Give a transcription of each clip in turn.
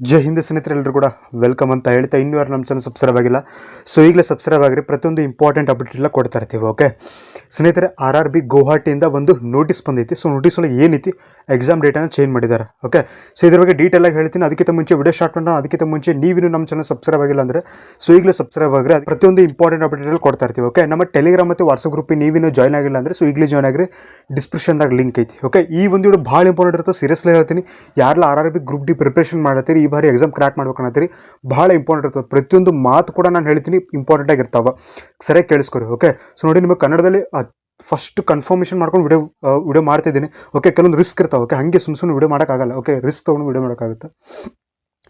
ಜೈ ಹಿಂದ್ ಸ್ನೇಹಿತರೆ ಎಲ್ಲರೂ ಕೂಡ ವೆಲ್ಕಮ್ ಅಂತ ಹೇಳ್ತಾ ಇನ್ನೂ ಯಾರು ನಮ್ಮ ಚಾನಲ್ ಸಬ್ಸ್ಕ್ರೈಬ್ ಆಗಿಲ್ಲ. ಸೊ ಈಗಲೇ ಸಬ್ಸ್ಕ್ರೈಬ್ ಆಗಿರಿ ಪ್ರತಿಯೊಂದು ಇಂಪಾರ್ಟೆಂಟ್ ಅಪ್ಡೇಟ್ ಎಲ್ಲ ಕೊಡ್ತಾ ಇರ್ತೀವಿ ಓಕೆ ಸ್ನೇಹಿತರೆ ಆರ್ ಆರ್ ಬಿ ಗುವಾಹಟಿಯಿಂದ ಒಂದು ನೋಟಿಸ್ ಬಂದೈತಿ. ಸೊ ನೋಟಿಸ್ ಒಳಗೆ ಏನೈತಿ? ಎಕ್ಸಾಮ್ ಡೇಟನ್ನು ಚೇಂಜ್ ಮಾಡಿದ್ದಾರೆ ಓಕೆ ಸೊ ಇದ್ರ ಬಗ್ಗೆ ಡೀಟೇಲ್ ಆಗಿ ಹೇಳ್ತೀನಿ. ಅದಕ್ಕಿಂತ ಮುಂಚೆ ವಿಡಿಯೋ ಸ್ಟಾರ್ಟ್ ಮಾಡೋಣ. ಅದಕ್ಕಿಂತ ಮುಂಚೆ ನೀವು ನಮ್ಮ ಚಾನಲ್ ಸಬ್ಸ್ಕ್ರೈಬ್ ಆಗಿಲ್ಲ ಅಂದರೆ ಸೊ ಈಗಲೇ ಸಬ್ಸ್ಕ್ರೈಬ್ ಆಗಿರಿ ಪ್ರತಿಯೊಂದು ಇಂಪಾರ್ಟೆಂಟ್ ಅಪ್ಡೇಟ್ ಎಲ್ಲ ಕೊಡ್ತಾ ಇರ್ತೀವಿ ಓಕೆ ನಮ್ಮ ಟೆಲಿಗ್ರಾಮ್ ಮತ್ತು ವಾಟ್ಸಪ್ ಗ್ರೂಪ್ ನೀವಿನ ಜಾಯ್ನ್ ಆಗಿಲ್ಲ ಅಂದರೆ ಸೊ ಈಗಲೇ ಜಾಯ್ನ್ ಆಗಿರಿ ಡಿಸ್ಕ್ರಿಪ್ಷನ್ದಾಗ ಲಿಂಕ್ ಐತಿ ಓಕೆ ಈ ಒಂದು ಭಾಳ ಇಂಪಾರ್ಟೆಂಟ್ ಇರುತ್ತೆ. ಸೀರಿಯಸ್ಲಿ ಹೇಳ್ತೀನಿ. ಯಾರೆಲ್ಲ R R B group D preparation ಮಾಡತ್ತೀರಿ ಈ ಬಾರಿ ಎಕ್ಸಾಮ್ ಕ್ರ್ಯಾಕ್ ಮಾಡ್ಬೇಕು ಅನ್ನತ್ತೀರಿ. ಭಾಳ ಇಂಪಾರ್ಟೆಂಟ್ ಇರ್ತದೆ. ಪ್ರತಿಯೊಂದು ಮಾತು ಕೂಡ ನಾನು ಹೇಳ್ತೀನಿ ಇಂಪಾರ್ಟೆಂಟ್ ಆಗಿರ್ತಾವೆ ಸರಿಯಾಗಿ ಕೇಳಿಸ್ಕೊರಿ ಓಕೆ ಸೊ ನೋಡಿ ನಿಮಗೆ ಕನ್ನಡದಲ್ಲಿ ಫಸ್ಟ್ ಕನ್ಫರ್ಮೇಷನ್ ಮಾಡ್ಕೊಂಡು ವಿಡಿಯೋ ವಿಡಿಯೋ ಮಾಡ್ತಿದ್ದೀನಿ. ಓಕೆ ಕೆಲವೊಂದು ರಿಸ್ಕ್ ಇರ್ತಾವೆ ಓಕೆ ಹಾಗೆ ಸುಮ್ಮನೆ ಸುಮ್ಮನೆ ವಿಡಿಯೋ ಮಾಡೋಕ್ಕಾಗಲ್ಲ ಓಕೆ ರಿಸ್ಕ್ ತೊಗೊಂಡು ವಿಡಿಯೋ ಮಾಡೋಕ್ಕಾಗುತ್ತೆ.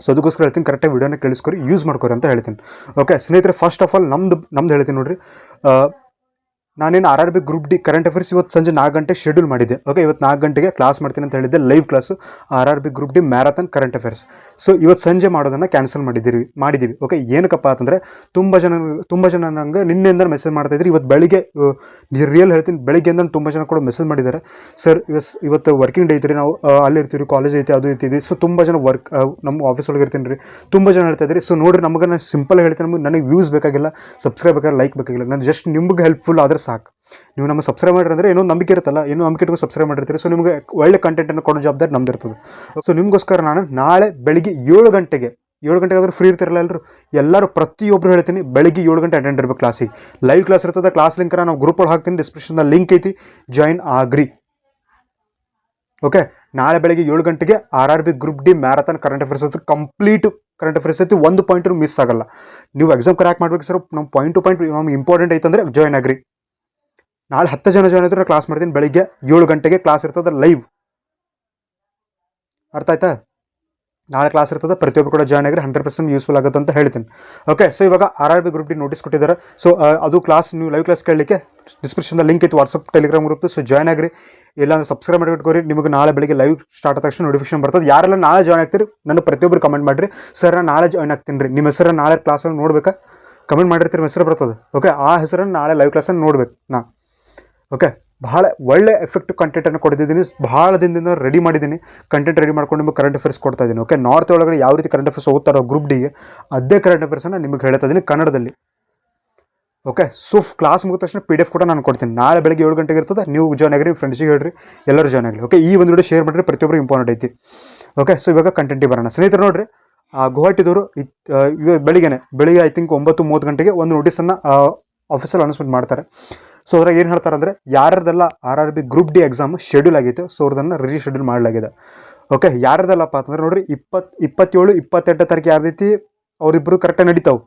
ಸೊ ಅದಕ್ಕೋಸ್ಕರ ಹೇಳ್ತೀನಿ ಕರೆಕ್ಟಾಗಿ ವಿಡಿಯೋನ ಕೇಳಿಸ್ಕೊರಿ ಯೂಸ್ ಮಾಡ್ಕೊರಿ ಅಂತ ಹೇಳ್ತೀನಿ. ಓಕೆ ಸ್ನೇಹಿತರೆ ಫಸ್ಟ್ ಆಫ್ ಆಲ್ ನಮ್ದು ನಮ್ದು ಹೇಳ್ತೀನಿ ನೋಡಿರಿ. ನಾನೇನು R R B group D current affairs ಇವತ್ತು ಸಂಜೆ ನಾಲ್ಕು ಗಂಟೆ ಶೆಡ್ಯೂಲ್ ಮಾಡಿದ್ದೆ. ಓಕೆ ಇವತ್ತು ನಾಲ್ಕು ಗಂಟೆಗೆ ಕ್ಲಾಸ್ ಮಾಡ್ತೀನಿ ಅಂತ ಹೇಳಿದ್ದೆ. Live class R R B group D marathon current affairs so ಇವತ್ತು ಸಂಜೆ ಮಾಡೋದನ್ನು ಕ್ಯಾನ್ಸಲ್ ಮಾಡಿದ್ದೀವಿ ಮಾಡಿದ್ದೀವಿ. ಓಕೆ ಏನಕ್ಕಪ್ಪ ಅಂತಂದರೆ ತುಂಬ ಜನ ತುಂಬ ಜನ ನಂಗೆ ನಿನ್ನೆಯಿಂದ ಮೆಸೇಜ್ ಮಾಡ್ತಾ ಇದ್ರು. ಇವತ್ತು ಬೆಳಿಗ್ಗೆ ರಿಯಲ್ ಹೇಳ್ತೀನಿ ಬೆಳಿಗ್ಗೆಯಿಂದ ತುಂಬ ಜನ ಕೂಡ ಮೆಸೇಜ್ ಮಾಡಿದ್ದಾರೆ. ಸರ್ ಇವತ್ತು ವರ್ಕಿಂಗ್ ಡೇ ಐತ್ರಿ ನಾವು ಅಲ್ಲಿರ್ತೀವಿ ಅಲ್ಲಿ ಇರ್ತೀವಿ ಕಾಲೇಜ್ ಐತಿ, ಅದು ಐತಿ ಸೊ ತುಂಬ ಜನ ವರ್ಕ್ ನಮ್ಮ ಆಫೀಸ್ ಒಳಗೆ ಇರ್ತೀನಿ ರೀ ತುಂಬ ಜನ ಹೇಳ್ತಾ ಇದ್ರಿ. ಸೊ ನೋಡಿರಿ, ನಮಗೆ ನಾನು ಸಿಂಪಲ್ ಹೇಳ್ತೀನಿ, ನಮಗೆ ನನಗೆ ವ್ಯೂಸ್ ಬೇಕಾಗಿಲ್ಲ ಸಬ್ಸ್ಕ್ರೈಬ್ ಬೇಕಾಗಿಲ್ಲ ಲೈಕ್ ಬೇಕಾಗಿಲ್ಲ. ನಾನು ಜಸ್ಟ್ ನಿಮ್ಗೆ ಹೆಲ್ಪ್ಫುಲ್ ಆದ್ರೆ ಸಾಕು. ನೀವು ನಮ್ಮ ಸಬ್ಸ್ಕ್ರೈಬ್ ಮಾಡಿರಿ ಅಂದರೆ ಏನೋ ನಂಬಿಕೆ ಇರುತ್ತಲ್ಲ ಏನೋ ನಂಬಿಕೆ ಇಟ್ಕೊಂಡು ಸಬ್ಸ್ಕ್ರೈಬ್ ಮಾಡಿರ್ತೀರಿ. ಸೊ ನಿಮಗೆ ಒಳ್ಳೆ ಕಂಟೆಂಟನ್ನು ಕೊಡೋ ಜವಾಬ್ದಾರಿ ನಮ್ದಿರ್ತದೆ ಸೊ ನಿಮಗೋಸ್ಕರ ನಾನು ನಾಳೆ ಬೆಳಿಗ್ಗೆ ಏಳು ಗಂಟೆಗೆ ಏಳು ಗಂಟೆಗೆ ಆದರೂ ಫ್ರೀ ಇರ್ತಿರಲ್ಲ ಎಲ್ಲರೂ ಎಲ್ಲರೂ ಪ್ರತಿಯೊಬ್ಬರು ಹೇಳ್ತೀನಿ, ಬೆಳಿಗ್ಗೆ ಏಳು ಗಂಟೆ ಅಟೆಂಡ್ ಇರಬೇಕು ಕ್ಲಾಸಿಗೆ ಲೈವ್ ಕ್ಲಾಸ್ ಇರ್ತದೆ ಕ್ಲಾಸ್ ಲಿಂಕರ ನಾವು ಗ್ರೂಪ್ ಒಳಗೆ ಹಾಕ್ತೀನಿ ಡಿಸ್ಕ್ರಿಪ್ಷನ್ದಾಗ ಲಿಂಕ್ ಐತಿ. ಜಾಯಿನ್ ಆಗ್ರಿ. ಓಕೆ ನಾಳೆ ಬೆಳಿಗ್ಗೆ ಏಳು ಗಂಟೆಗೆ R R B group D marathon current affairs ಅಂತ ಕಂಪ್ಲೀಟ್ ಕರೆಂಟ್ ಅಫೇರ್ಸ್ ಐತಿ ಒಂದು ಪಾಯಿಂಟು ಮಿಸ್ ಆಗಲ್ಲ. ನೀವು ಎಕ್ಸಾಮ್ ಕ್ರ್ಯಾಕ್ ಮಾಡಬೇಕು ಸರ್ ನಮ್ಮ ಪಾಯಿಂಟ್ ಟು ಪಾಯಿಂಟ್ ನಮ್ಗೆ ಇಂಪಾರ್ಟೆಂಟ್ ಐತಂದ್ರೆ ಜಾಯ್ನ್ ಆಗ್ರಿ. ನಾಳೆ ಹತ್ತು ಜನ ಜನ ಇದ್ರೆ ಕ್ಲಾಸ್ ಮಾಡ್ತೀನಿ. ಬೆಳಿಗ್ಗೆ ಏಳು ಗಂಟೆಗೆ ಕ್ಲಾಸ್ ಇರ್ತದೆ ಲೈವ್ ಅರ್ಥ ಆಯ್ತಾ? ನಾಳೆ ಕ್ಲಾಸ್ ಇರ್ತದೆ ಪ್ರತಿಯೊಬ್ಬರು ಕೂಡ ಜಾಯ್ನ್ ಆಗಿರಿ ಹಂಡ್ರೆಡ್ ಪರ್ಸೆಂಟ್ ಯೂಸ್ಫುಲ್ ಆಗುತ್ತೆ ಅಂತ ಹೇಳ್ತೀನಿ. ಓಕೆ ಸೊ ಇವಾಗ R R B group D notice ಕೊಟ್ಟಿದ್ದಾರೆ. ಸೊ ಅದು ಕ್ಲಾಸ್ ನೀವು ಲೈವ್ ಕ್ಲಾಸ್ ಕೇಳಲಿಕ್ಕೆ ಡಿಸ್ಕ್ರಿಪ್ಷನ್ದ ಲಿಂಕ್ ಇತ್ತು WhatsApp Telegram group so join ಆಗಿರಿ. ಇಲ್ಲಾಂದ್ರೆ ಸಬ್ಸ್ಕ್ರೈಬ್ ಮಾಡಿಬಿಟ್ಕೋರಿ ನಿಮಗೆ ನಾಳೆ ಬೆಳಿಗ್ಗೆ ಲೈವ್ ಸ್ಟಾರ್ಟ್ ಆದ ತಕ್ಷಣ ನೋಟಿಫಿಕೇಶನ್ ಬರ್ತದೆ. ಯಾರೆಲ್ಲ ನಾಳೆ ಜಾಯ್ನ್ ಆಗ್ತೀರಿ, ನನ್ನ ಪ್ರತಿಯೊಬ್ಬರು ಕಮೆಂಟ್ ಮಾಡಿರಿ. ಸರ್ ನಾನು ನಾಳೆ ಜಾಯ್ನ್ ಆಗ್ತೀನಿ ರೀ. ನಿಮ್ಮ ಹೆಸರು ನಾಳೆ ಕ್ಲಾಸಲ್ಲಿ ನೋಡ್ಬೇಕಾ? ಕಮೆಂಟ್ ಮಾಡಿರ್ತೀರಿ ಹೆಸರು ಬರ್ತದೆ. ಓಕೆ ಆ ಹೆಸರನ್ನು ನಾಳೆ ಲೈವ್ ಕ್ಲಾಸಲ್ಲಿ ನೋಡ್ಬೇಕು. ನಾ ಓಕೆ ಭಾಳ ಒಳ್ಳೆ ಎಫೆಕ್ಟ್ ಕಂಟೆಂಟನ್ನು ಕೊಡ್ತಿದ್ದೀನಿ. ಭಾಳ ದಿನದಿಂದ ರೆಡಿ ಮಾಡಿದ್ದೀನಿ. ಕಂಟೆಂಟ್ ರೆಡಿ ಮಾಡ್ಕೊಂಡು ನಿಮಗೆ ಕರೆಂಟ್ ಅಫೇರ್ಸ್ ಕೊಡ್ತಾ ಇದ್ದೀನಿ ಓಕೆ ನಾರ್ತ್ ಒಳಗಡೆ ಯಾವ ರೀತಿ ಕರೆಂಟ್ ಅಫೇರ್ಸ್ ಓದ್ತಾರೋ ಗ್ರೂಪ್ ಡಿಗೆ ಅದೇ ಕರೆಂಟ್ ಅಫೇರ್ಸನ್ನು ನಿಮಗೆ ಹೇಳ್ತಾ ಇದ್ದೀನಿ ಕನ್ನಡದಲ್ಲಿ. ಓಕೆ ಸೊ ಕ್ಲಾಸ್ ಮುಗಿದ ತಕ್ಷಣ ಪಿ ಡಿ ಎಫ್ ಕೂಡ ನಾನು ಕೊಡ್ತೀನಿ. ನಾಳೆ ಬೆಳಗ್ಗೆ ಏಳು ಗಂಟೆಗೆ ಇರ್ತದೆ. ನೀವು ಜಾಯ್ನ್ ಆಗಿರಿ ಫ್ರೆಂಡ್ಸಿಗೆ ಹೇಳ್ರಿ, ಎಲ್ಲರೂ ಜಾಯ್ನ್ ಆಗಲಿ. ಓಕೆ ಈ ಒಂದು ವಿಡಿಯೋ ಶೇರ್ ಮಾಡಿರಿ ಪ್ರತಿಯೊಬ್ಬರು ಇಂಪಾರ್ಟೆಂಟ್ ಐತಿ. ಓಕೆ ಸೊ ಇವಾಗ ಕಂಟೆಂಟಿಗೆ ಬರೋಣ. ಸ್ನೇಹಿತರು ನೋಡಿರಿ ಗುವಾಹಟಿದವರು ಬೆಳಿಗ್ಗೆನೆ, ಬೆಳಿಗ್ಗೆ ಐ ಥಿಂಕ್ ಒಂಬತ್ತು ಮೂವತ್ತು ಗಂಟೆಗೆ ಒಂದು ನೋಟಿಸನ್ನು ಆಫೀಸಲ್ಲಿ ಅನೌನ್ಸ್ಮೆಂಟ್ ಮಾಡ್ತಾರೆ. ಸೊ ಅದ್ರಾಗ ಏನು ಹೇಳ್ತಾರೆ ಅಂದರೆ ಯಾರ್ದೆಲ್ಲ R R B group D exam schedule ಆಗಿತ್ತು, ಸೊ ಅವ್ರದನ್ನು ರೀ ಶೆಡ್ಯೂಲ್ ಮಾಡಲಾಗಿದೆ. ಓಕೆ ಯಾರದಲ್ಲಪ್ಪ ಅಂತಂದ್ರೆ ನೋಡ್ರಿ ಇಪ್ಪತ್ತು ಇಪ್ಪತ್ತೇಳು, ಇಪ್ಪತ್ತೆಂಟು ತಾರೀಕು ಯಾರ್ದೈತಿ ಅವರಿಬ್ಬರು ಕರೆಕ್ಟಾಗಿ ನಡೀತಾವೆ.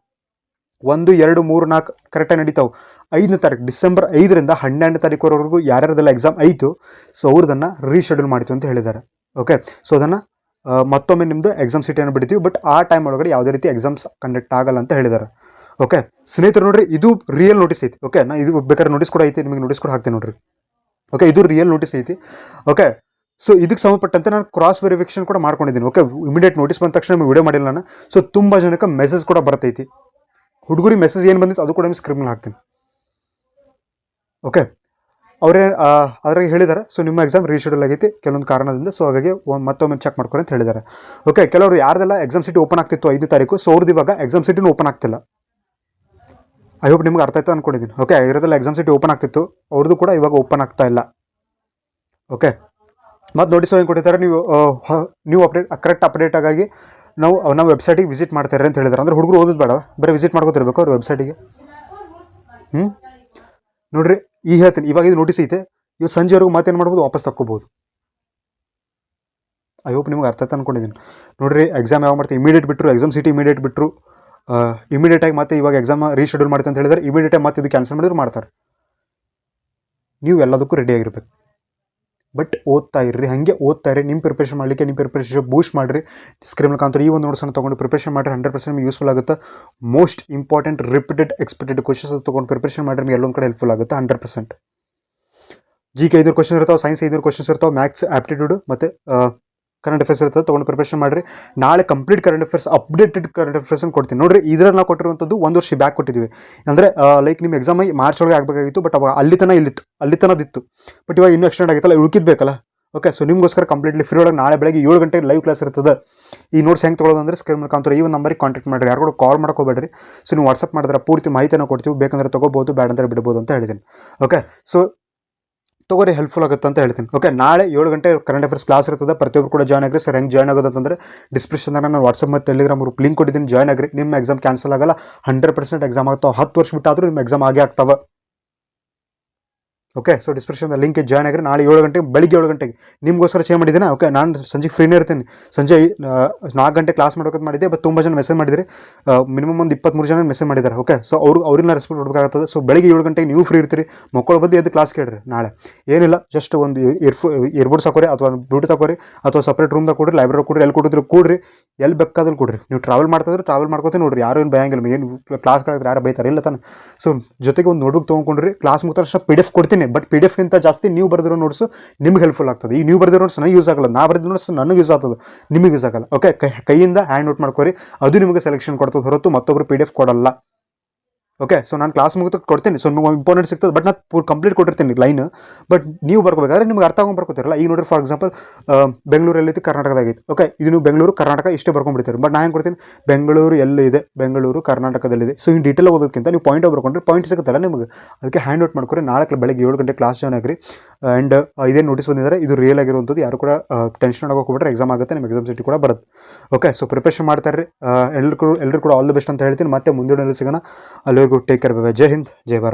ಒಂದು, ಎರಡು, ಮೂರು, ನಾಲ್ಕು ಕರೆಕ್ಟಾಗಿ ನಡೀತಾವೆ. ಐದನೇ ತಾರೀಕು ಡಿಸೆಂಬರ್ ಐದರಿಂದ ಹನ್ನೆರಡು ತಾರೀಕುವರೆಗೂ ಯಾರ್ಯಾರ್ದೆಲ್ಲ ಎಕ್ಸಾಮ್ ಆಯಿತು ಸೊ ಅವ್ರದನ್ನು ರೀಶೆಡ್ಯೂಲ್ ಮಾಡ್ತೀವಿ ಅಂತ ಹೇಳಿದ್ದಾರೆ. ಓಕೆ ಸೊ ಅದನ್ನು ಮತ್ತೊಮ್ಮೆ ನಿಮ್ಮದು ಎಕ್ಸಾಮ್ ಸಿಟಿಯನ್ನು ಬಿಡ್ತೀವಿ ಬಟ್ ಆ ಟೈಮ್ ಒಳಗಡೆ ಯಾವುದೇ ರೀತಿ ಎಕ್ಸಾಮ್ಸ್ ಕಂಡಕ್ಟ್ ಆಗಲ್ಲ ಅಂತ ಹೇಳಿದ್ದಾರೆ. ಓಕೆ ಸ್ನೇಹಿತರು ನೋಡ್ರಿ, ಇದು ರಿಯಲ್ ನೋಟಿಸ್ ಐತಿ. ಓಕೆ ನಾ ಇದು ಬೇಕಾದ್ರೆ ನೋಟಿಸ್ ಕೂಡ ಐತಿ, ನಿಮಗೆ ನೋಟಿಸ್ ಕೂಡ ಹಾಕ್ತೀನಿ ನೋಡ್ರಿ. ಓಕೆ ಇದು ರಿಯಲ್ ನೋಟಿಸ್ ಐತಿ. ಓಕೆ ಸೊ ಇದಕ್ಕೆ ಸಂಬಂಧಪಟ್ಟಂತೆ ನಾನು ಕ್ರಾಸ್ ವೆರಿಫಿಕೇಶನ್ ಕೂಡ ಮಾಡ್ಕೊಂಡಿದ್ದೀನಿ. ಓಕೆ ಇಮಿಡಿಯೇಟ್ ನೋಟಿಸ್ ಬಂದ ತಕ್ಷಣ ನಿಮಗೆ ವಿಡಿಯೋ ಮಾಡಿಲ್ಲ ನಾನು. ಸೊ ತುಂಬ ಜನಕ್ಕೆ ಮೆಸೇಜ್ ಕೂಡ ಬರ್ತೈತಿ. ಹುಡುಗರಿಗೆ ಮೆಸೇಜ್ ಏನು ಬಂದಿತ್ತು ಅದು ಕೂಡ ನಿಮ್ಗೆ ಸ್ಕ್ರೀನ್ ಹಾಕ್ತೀನಿ. ಓಕೆ ಅವರೇ ಅದ್ರಾಗ ಹೇಳಿದ್ದಾರೆ ಸೊ ನಿಮ್ಮ ಎಕ್ಸಾಮ್ ರೀಶೆಡ್ಯೂಲ್ ಆಗೈತಿ ಕೆಲವೊಂದು ಕಾರಣದಿಂದ. ಸೊ ಹಾಗಾಗಿ ಮತ್ತೊಮ್ಮೆ ಚೆಕ್ ಮಾಡ್ಕೊರಿ ಅಂತ ಹೇಳಿದ್ದಾರೆ ಓಕೆ ಕೆಲವರು ಯಾರ್ದೆಲ್ಲ ಎಕ್ಸಾಮ್ ಸಿಟಿ ಓಪನ್ ಆಗ್ತಿತ್ತು ಐದನೇ ತಾರೀಕು. ಸೊ ಅವ್ರದ್ದು ಇವಾಗ ಎಕ್ಸಾಮ್ ಸಿಟಿನೂ ಓಪನ್ ಆಗ್ತಿಲ್ಲ. ಐ ಹೋಪ್ ನಿಮ್ಗೆ ಅರ್ಥ ಆಯ್ತು ಅನ್ಕೊಂಡಿದ್ದೀನಿ ಓಕೆ ಇರೋದ್ರಲ್ಲಿ ಎಕ್ಸಾಮ್ ಸಿಟಿ ಓಪನ್ ಆಗ್ತಿತ್ತು. ಅವ್ರದ್ದು ಕೂಡ ಇವಾಗ ಓಪನ್ ಆಗ್ತಾ ಇಲ್ಲ. ಓಕೆ ಮತ್ತು ನೋಟಿಸ್ ಏನು ಕೊಟ್ಟಿದ್ದಾರೆ, ನೀವು ನೀವು ಅಪ್ಡೇಟ್ ಕರೆಕ್ಟ್ ಅಪ್ಡೇಟ್ ಆಗಿ ನಾವು ನಮ್ಮ ವೆಬ್ಸೈಟಿಗೆ ವಿಸಿಟ್ ಮಾಡ್ತಾರೆ ಅಂತ ಹೇಳಿದ್ರೆ. ಅಂದ್ರೆ ಹುಡುಗರು ಓದೋದು ಬೇಡ, ಬರೀ ವಿಸಿಟ್ ಮಾಡ್ಕೊತಿರ್ಬೇಕು ಅವ್ರ ವೆಬ್ಸೈಟಿಗೆ ಹ್ಞೂ ನೋಡ್ರಿ, ಈ ಹೇಳ್ತೀನಿ, ಇವಾಗ ಇದು ನೋಟಿಸ್ ಐತೆ. ಇವಾಗ ಸಂಜೆವರೆಗೂ ಏನು ಮಾಡ್ಬೋದು, ವಾಪಸ್ ತಕ್ಕೋಬೋದು. ಐ ಹೋಪ್ ನಿಮ್ಗೆ ಅರ್ಥ ಅಂದ್ಕೊಂಡಿದ್ದೀನಿ ನೋಡ್ರಿ ಎಕ್ಸಾಮ್ ಯಾವಾಗ ಮಾಡ್ತೀವಿ? ಇಮಿಡಿಯೇಟ್ ಬಿಟ್ಟರು ಎಕ್ಸಾಮ್ ಸಿಟಿ ಇಮಿಡಿಯೇಟ್ ಬಿಟ್ಟರು ಇಮಿಡಿಯೇಟಾಗಿ ಮತ್ತೆ ಇವಾಗ ಎಕ್ಸಾಮ್ ರೀಶೆಡ್ಯೂಲ್ ಮಾಡ್ತೀನಿ ಅಂತ ಹೇಳಿದ್ರೆ ಇಮಿಡಿಯೇಟಾಗಿ ಮತ್ತೆ ಇದು ಕ್ಯಾನ್ಸಲ್ ಮಾಡಿದ್ರು ಮಾಡ್ತಾರೆ. ನೀವು ಎಲ್ಲದಕ್ಕೂ ರೆಡಿ ಆಗಿರ್ಬೇಕು. ಬಟ್ ಓದ್ತಾ ಇರ್ರಿ, ಹಾಗೆ ಓದ್ತಾ ಇರಿ ನಿಮ್ಮ ಪ್ರಿಪ್ರೇಷನ್ ಮಾಡಲಿಕ್ಕೆ ನಿಮ್ಮ ಪ್ರಿಪ್ರೇಷನ್ ಬೂಸ್ಟ್ ಮಾಡಿರಿ. ಸ್ಕ್ರೀನ್ ಮುಖಾಂತರ ಈ ಒಂದು ನೋಟ್ಸನ್ನು ತೊಗೊಂಡು ಪ್ರಿಪ್ರೇಷನ್ ಮಾಡಿರಿ. ಹಂಡ್ರೆಡ್ ಪರ್ಸೆಂಟ್ ನಿಮಗೆ ಯೂಸ್ಫುಲ್ ಆಗುತ್ತೆ. Most important repeated expected questions ತೊಗೊಂಡು ಪ್ರಿಪ್ರೇಷನ್ ಮಾಡಿರಿ. ನಿಮಗೆ ಎಲ್ಲೊಂದು ಕಡೆ ಹೆಲ್ಪ್ಫುಲ್ ಆಗುತ್ತೆ. ಹಂಡ್ರೆಡ್ ಪರ್ಸೆಂಟ್ ಜಿ ಕೆ ಐದು ಕ್ವಶನ್ ಇರ್ತಾವೆ ಸೈನ್ಸ್ ಐದು ಕ್ವಶನ್ಸ್ ಇರ್ತಾವೆ ಮ್ಯಾಥ್ಸ್ ಆಪ್ಟಿಟ್ಯೂಡ್ ಮತ್ತು ಕರೆಂಟ್ ಅಫೇರ್ಸ್ ಇರ್ತದೆ ತೊಗೊಂಡು ಪ್ರಿಪ್ರೇಷನ್ ಮಾಡಿರಿ. ನಾಳೆ complete current affairs updated current affairs ಕೊಡ್ತೀನಿ. ನೋಡಿರಿ, ಇದರಲ್ಲಿ ನಾವು ಕೊಟ್ಟಿರುವಂಥದ್ದು ಒಂದು ವರ್ಷ ಬ್ಯಾಕ್ ಕೊಟ್ಟಿದ್ದೀವಿ ಅಂದರೆ ಲೈಕ್ ನಿಮ್ಮ ಎಕ್ಸಾಮ್ ಮಾರ್ಚ್ ಒಳಗೆ ಆಗಬೇಕಾಗಿತ್ತು ಬಟ್ ಅವಾಗ ಅಲ್ಲಿ ತನಕ ಇಲ್ಲಿತ್ತು, ಅಲ್ಲಿ ತನದಿತ್ತು ಬಟ್ ಇವಾಗ ಇನ್ನೂ ಎಕ್ಸ್ಟೆಂಡ್ ಆಗಿತ್ತಲ್ಲ ಉಳ್ಕಿದ್ಬೇಕಲ್ಲ? ಓಕೆ ಸೊ ನಿಮಗೋಸ್ಕರ ಕಂಪ್ಲೀಟ್ಲಿ ಫ್ರೀ ಒಳಗೆ ನಾಳೆ ಬೆಳಗ್ಗೆ ಏಳು ಗಂಟೆಗೆ ಲೈವ್ ಕ್ಲಾಸ್ ಇರ್ತದೆ. ಈ ನೋಟ್ಸ್ ಹೆಂಗೆ ತೊಗೊಳೋದು ಅಂದರೆ ಸ್ಕ್ರೀನ್ ಮುಖಾಂತರ ಈ ಒಂದು ನಂಬರಿಗೆ ಕಾಂಟ್ಯಾಕ್ಟ್ ಮಾಡಿರಿ. ಯಾರು ಕೂಡ ಕಾಲ್ ಮಾಡ್ಕೋಬೇಡ್ರಿ ಸೊ ನೀವು ವಾಟ್ಸಪ್ ಮಾಡಿದ್ರೆ ಪೂರ್ತಿ ಮಾಹಿತಿನ ಕೊಡ್ತೀವಿ. ಬೇಕಂದ್ರೆ ತೊಗೋಬೋದು ಬೇಡ ಬಿಡ್ಬೋದು ಅಂತ ಹೇಳಿದ್ದೀನಿ. ಓಕೆ ಸೊ ತಗೋರಿ ಹೆಲ್ಪ್ಫುಲ್ ಆಗುತ್ತೆ ಅಂತ ಹೇಳ್ತೀನಿ. ಓಕೆ ನಾಳೆ ಏಳು ಗಂಟೆ ಕರೆಂಟ್ ಅಫೇರ್ಸ್ ಕ್ಲಾಸ್ ಇರ್ತದೆ. ಪ್ರತಿಯೊಬ್ಬರು ಕೂಡ ಜಾಯ್ನ್ ಆಗ್ರಿ. ಸರ್ ಹೆಂಗೆ ಜಾಯ್ನ್ ಆಗೋದು ಅಂತಂದರೆ ಡಿಸ್ಕ್ರಿಪ್ಷನ್ದಾಗ ನಾನು ವಾಟ್ಸಪ್ ಮತ್ತು ಟೆಲಿಗ್ರಾಮ್ ಗ್ರೂಪ್ ಲಿಂಕ್ ಕೊಟ್ಟಿದ್ದೀನಿ. ಜಾಯ್ನ್ ಆಗ್ರಿ. ನಿಮ್ಮ ಎಕ್ಸಾಮ್ ಕ್ಯಾನ್ಸಲ್ ಆಗಲ್ಲ. ಹಂಡ್ರೆಡ್ ಪರ್ಸೆಂಟ್ ಎಕ್ಸಾಮ್ ಆಗ್ತಾವೆ. ಹತ್ತು ವರ್ಷ ಬಿಟ್ಟಾದರೂ ನಿಮ್ಮ ಎಕ್ಸಾಮ್ ಆಗೇ ಆಗ್ತಾವೆ. Okay so description link join ಆಗಿರಿ ನಾಳೆ ಏಳು ಗಂಟೆಗೆ, ಬೆಳಿಗ್ಗೆ ಏಳು ಗಂಟೆಗೆ. ನಿಮಗೋಸ್ಕರ ಚೇಂಜ್ ಮಾಡಿದ್ದೀನಿ? ಓಕೆ ನಾನು ಸಂಜೆ ಫ್ರೀನೇ ಇರ್ತೀನಿ. ಸಂಜೆ ನಾಲ್ಕು ಗಂಟೆ ಕ್ಲಾಸ್ ಮಾಡೋಕೆ ಮಾಡಿದ್ದೆ ಬಟ್ ತುಂಬ ಜನ ಮೆಸೇಜ್ ಮಾಡಿದರೆ ಮಿನಿಮಮ್ ಒಂದು ಇಪ್ಪತ್ತ್ಮೂರು ಜನ ಮೆಸೇಜ್ ಮಾಡಿದ್ದಾರೆ. ಓಕೆ ಸೊ ಅವರು ಅವ್ರನ್ನ ರೆಸ್ಪೆಕ್ಟ್ ಕೊಡಬೇಕಾಗ್ತದೆ. ಸೊ ಬೆಳಿಗ್ಗೆ ಏಳು ಗಂಟೆಗೆ ನೀವು ಫ್ರೀ ಇರ್ತೀರಿ. ಮಕ್ಕಳು ಬಂದು ಎದ್ದು ಕ್ಲಾಸ್ ಕೇಳಿರಿ ನಾಳೆ. ಏನಿಲ್ಲ ಜಸ್ಟ್ ಒಂದು ಇಯರ್ಫೋ ಇರ್ಬೋರ್ಡ್ಸ್ ಹಾಕೋರಿ ಅಥವಾ ಬ್ಲೂಟೂತ್ ಹಾಕೋರಿ ಅಥವಾ ಸಪ್ರೇಟ್ ರೂಮ್ದಾಗ ಕೊಡ್ರಿ ಲೈಬ್ರರಿ ಕೊಡ್ರಿ ಎಲ್ಲಿ ಕೊಟ್ಟಿದ್ರು ಕೂಡ್ರಿ ಎಲ್ಲಿ ಬೇಕಾದ್ರೂ ಕೊಡ್ರಿ. ನೀವು ಟ್ರಾವೆಲ್ ಮಾಡ್ತಿದ್ರೆ ಟ್ರಾವೆಲ್ ಮಾಡ್ಕೋತೀನಿ ನೋಡ್ರಿ. ಯಾರು ಏನು ಬಯಂಗಿಲ್ಲ ಏನು ಕ್ಲಾಸ್ ಯಾರು ಬೈತಾರೆ, ಇಲ್ಲ ತಾನೆ. ಸೊ ಜೊತೆಗೆ ಒಂದು ನೋಟ್ಬುಕ್ ತೊಗೊಂಡ್ರಿ ಕ್ಲಾಸ್ ಮುಗಿದ ಪಿ ಡಿ ಎಫ್ ಕೊಡ್ತೀನಿ. ಬಟ್ ಪಿ ಡಿ ಎಫ್ಗಿಂತ ಜಾಸ್ತಿ ನೀವು ಬರೆದಿರೋ ನೋಟ್ಸು ನಿಮ್ಗೆ ಹೆಲ್ಪ್ಫುಲ್ ಆಗ್ತದೆ. ಈ ನೀವು ಬರೆದಿರೋ ನೋಟ್ಸ್ ನನಗೆ ಯೂಸ್ ಆಗಲ್ಲ. ನಾ ಬರೆದಿರೋ ನೋಟ್ಸ್ ನನಗೆ ಯೂಸ್ ಆಗ್ತದೆ. ನಿಮಗೆ ಯೂಸ್ ಆಗಲ್ಲ. ಓಕೆ ಕೈಯಿಂದ ಹ್ಯಾಂಡ್ ನೋಟ್ ಮಾಡ್ಕೊರಿ. ಅದು ನಿಮಗೆ ಸೆಲೆಕ್ಷನ್ ಕೊಡ್ತದೆ ಹೊರತು ಮತ್ತೊಬ್ಬರು ಪಿ ಡಿ ಎಫ್ ಕೊಡಲ್ಲ. ಓಕೆ ಸೊ ನಾನು ಕ್ಲಾಸ್ ಮುಗಿದ ಕೊಡ್ತೀನಿ. ಸೊ ನಿಮ್ಗೆ ಇಂಪಾರ್ಟೆಂಟ್ ಸಿಗ್ತದೆ ಬಟ್ ನಾನು ಪೂರ್ ಕಂಪ್ಲೀಟ್ ಕೊಟ್ಟಿರ್ತೀನಿ ಲೈನ್ ಬಟ್ ನೀವು ಬರ್ಕೋಬೇಕಾದ್ರೆ ನಿಮ್ಗೆ ಅರ್ಥ ಆಗೊಂಡು ಬರ್ಕೋತಿರಲ್ಲ? ಈಗ ನೋಡಿರಿ ಫಾರ್ ಎಕ್ಸಾಂಪಲ್ ಬೆಂಗಳೂರಲ್ಲಿತ್ತು ಕರ್ನಾಟಕದಾಗಿತ್ತು ಓಕೆ ಇದು ನೀವು ಬೆಂಗಳೂರು ಕರ್ನಾಟಕ ಇಷ್ಟೇ ಬರ್ಕೊಂಡ್ಬಿಡ್ತೀರಿ ಬಟ್ ನಾನು ಏನು ಕೊಡ್ತೀನಿ? ಬೆಂಗಳೂರು ಎಲ್ಲಿದೆ? ಬೆಂಗಳೂರು ಕರ್ನಾಟಕದಲ್ಲಿದೆ. ಸೊ ಇನ್ನು ಡೀಟೇಲ್ ಓದೋದಕ್ಕಿಂತ ನೀವು ಪಾಯಿಂಟ್ ಬರ್ಕೊಂಡ್ರೆ ಪಾಯಿಂಟ್ ಸಿಗುತ್ತಲ್ಲ ನಿಮಗೆ? ಅದಕ್ಕೆ ಹ್ಯಾಂಡ್ ಔಟ್ ಮಾಡ್ಕೊರಿ ನಾಲ್ಕು ಬೆಳಗ್ಗೆ ಏಳು ಗಂಟೆ ಕ್ಲಾಸ್ ಜಾಯ್ನ್ ಆಗಿರಿ. ಆ್ಯಂಡ್ ಇದೇ ನೋಟಿಸ್ ಬಂದಿದ್ದಾರೆ ಇದು ರಿಯಲ್ ಆಗಿರುವಂಥದ್ದು. ಯಾರು ಕೂಡ ಟೆನ್ಷನ್ ಆಗೋಕೆ ಹೋಗ್ಬಿಟ್ರೆ ಎಕ್ಸಾಮ್ ಆಗುತ್ತೆ ನಿಮ್ಮ ಎಕ್ಸಾಮ್ ಸಿಟಿ ಕೂಡ ಬರುತ್ತೆ. ಓಕೆ ಸೊ ಪ್ರಿಪ್ರೇಷನ್ ಮಾಡ್ತಾರೆ ಎಲ್ಲರೂ ಎಲ್ಲರೂ ಕೂಡ ಆಲ್ ದ ಬೆಸ್ಟ್ ಅಂತ ಹೇಳ್ತೀನಿ. ಮತ್ತೆ ಮುಂದಿನ ಸಿಗೋಣ. ಅಲ್ಲಿವರೆಗೂ ಟೇಕ್ ಕೇರ್ ಬೈ ಜೈ ಹಿಂದ್ ಜೈ ಭಾರತ್